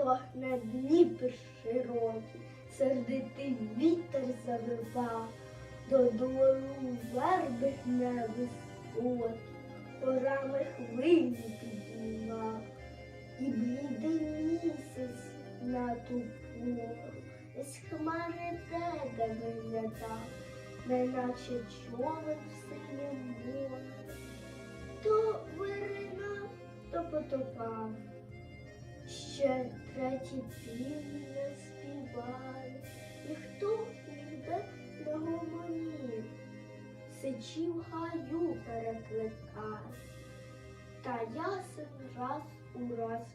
стогне Дніпр широкий, сердитий вітер завивав, додолу верби гне високі, порами хвилі піднімав, і блідий місяць на ту пору, з хмари тебе виглядав, неначе човен в синім морі. То виринав, то потопав. Ще треті півні і ніде не гомонів, сичів гаю перекликає, та ясен раз у раз